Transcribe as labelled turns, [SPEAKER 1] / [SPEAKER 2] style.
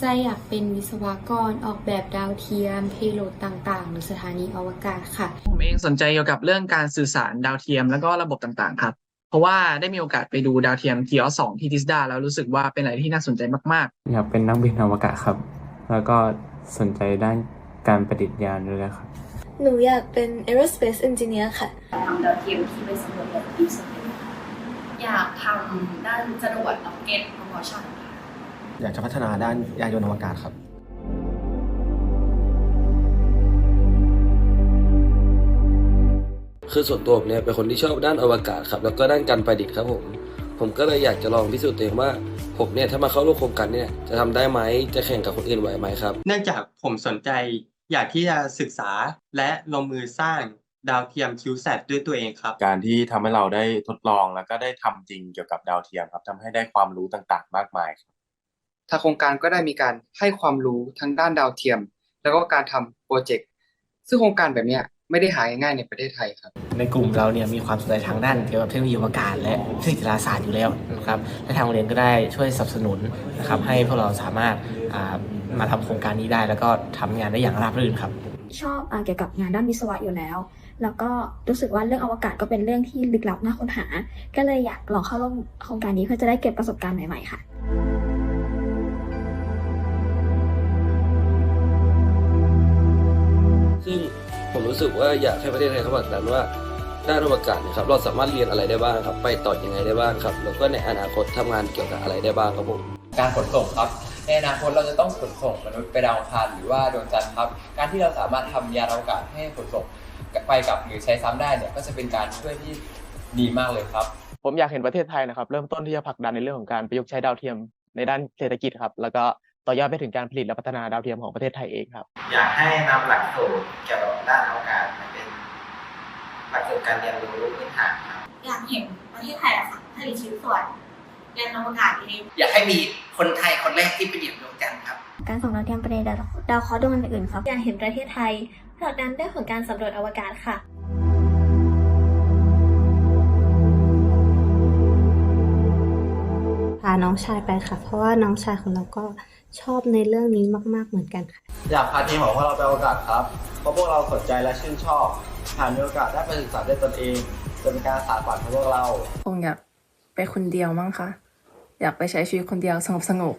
[SPEAKER 1] ใจอยากเป็นวิศวกรออกแบบดาวเทียม เพโลดต่างๆ หรือสถานีอวกาศค่ะ
[SPEAKER 2] ผมเองสนใจเกี่ยวกับเรื่องการสื่อสารดาวเทียมแล้วก็ระบบต่างๆ ครับ เพราะว่าได้มีโอกาสไปดูดาวเทียมทีออสองที่ทิสดาแล้วรู้สึกว่าเป็นอะไรที่น่าสนใจมาก
[SPEAKER 3] อยากเป็นนักบินอวกาศครับ แล้วก็สนใจด้านการประดิษฐ์ยานด้วยนะครับ
[SPEAKER 4] หนูอยากเป็น aerospace engineer ค่ะ
[SPEAKER 5] ทำดาวเทียมที่ไปสำรวจแบบดีสเปซอยากทำด้านจรวดล็อกเก็ตพอชั่นค่ะ
[SPEAKER 6] อยากจะพัฒนาด้านยานยนต์อวกาศครับ
[SPEAKER 7] คือส่วนตัวผมเนี่ยเป็นคนที่ชอบด้านอวกาศครับ แล้วก็ด้านการประดิษฐ์ครับผม ผมก็เลยอยากจะลองพิสูจน์ตัวเองว่า ผมเนี่ยถ้ามาเข้าร่วมโครงการเนี่ยจะทำได้ไหมจะแข่งกับคนอื่นไหวไหมครับ
[SPEAKER 8] เนื่องจากผมสนใจอยากที่จะศึกษาและลงมือสร้างดาวเทียมคิวแซด้วยตัวเองครับ
[SPEAKER 9] การที่ทำให้เราได้ทดลองแล้วก็ได้ทำจริงเกี่ยวกับดาวเทียมครับทำให้ได้ความรู้ต่างๆ มากมายครับ
[SPEAKER 10] ทางโครงการก็ได้มีการให้ความรู้ทั้งด้านดาวเทียม แล้วก็การทำโปรเจกต์ ซึ่งโครงการแบบเนี้ยไม่ได้หาง่ายๆในประเทศไทยครับ
[SPEAKER 6] ในกลุ่มเราเนี่ยมีความสนใจทางด้านเกี่ยวกับเทคโนโลยีอวกาศและฟิสิกส์ดาราศาสตร์อยู่แล้วนะครับและทางโรงเรียนก็ได้ช่วยสนับสนุนนะครับให้พวกเราสามารถอ่ามาทำโครงการนี้ได้ แล้วก็ทำงานได้อย่างราบรื่นครับ
[SPEAKER 11] ชอบอาเกี่ยวกับงานด้านวิศวะอยู่แล้ว แล้วก็รู้สึกว่าเรื่องอวกาศก็เป็นเรื่องที่ลึกลับน่าค้นหา ก็เลยอยากลองเข้าร่วมโครงการนี้เพื่อจะได้เก็บประสบการณ์ใหม่ๆค่ะ
[SPEAKER 7] รู้สึกว่าอยากให้ประเทศไทยเขาผลักดันว่าด้านอวกาศเนะครับเราสามารถเรียนอะไรได้บ้างครับ ไปต่อยังไงได้บ้างครับ แล้วก็ในอนาคตทำงานเกี่ยวกับอะไรได้บ้างครับผม
[SPEAKER 12] การขนส่งครับ ในอนาคตเราจะต้องขนส่งมนุษย์ไปดาวอังคารหรือว่าดวงจันทร์ครับ การที่เราสามารถทำยานอวกาศให้ขนส่งไปกับหรือใช้ซ้ำได้เนี่ยก็จะเป็นการช่วยที่ดีมากเลยครับ
[SPEAKER 3] ผมอยากเห็นประเทศไทยนะครับ เริ่มต้นที่จะผลักดันในเรื่องของการประยุกต์ใช้ดาวเทียมในด้านเศรษฐกิจครับ แล้วก็ ต่อยอดไปถึงการผลิตและพัฒนาดาวเทียมของประเทศไทยเองครับ
[SPEAKER 10] อยากให้นำหลักสูตรเกี่ยวกับด้านอวกาศมาเป็นหลักสูตรการเรียนรู้พื้นฐานครับ
[SPEAKER 5] อยากเห็นประเทศไทยอะค่ะผลิตชิ้นส่วนยานอวกาศเอง
[SPEAKER 10] อยากให้มีคนไทยคนแรกที่ไปเหยียบดวงจันทร์ครับ
[SPEAKER 11] การส่งดาวเทียมไปในดาวดาวเคราะห์ดวงอื่นๆครับ
[SPEAKER 4] อยากเห็นประเทศไทยผลักดันเรื่องของการสำรวจอวกาศค่ะ
[SPEAKER 13] น้องชายไปค่ะ เพราะว่าน้องชายของเราก็ชอบในเรื่องนี้มาก ๆ เหมือนกันค่ะ
[SPEAKER 6] อยากพาทีมของพวกเราไปอวกาศครับ เพราะพวกเราสนใจและชื่นชอบ หากมีโอกาสได้ไปศึกษาด้วยตนเองจะเป็นการสานฝันของพวกเรา
[SPEAKER 14] คงอยากไปคนเดียวมั้งคะ อยากไปใช้ชีวิตคนเดียวสงบสงบ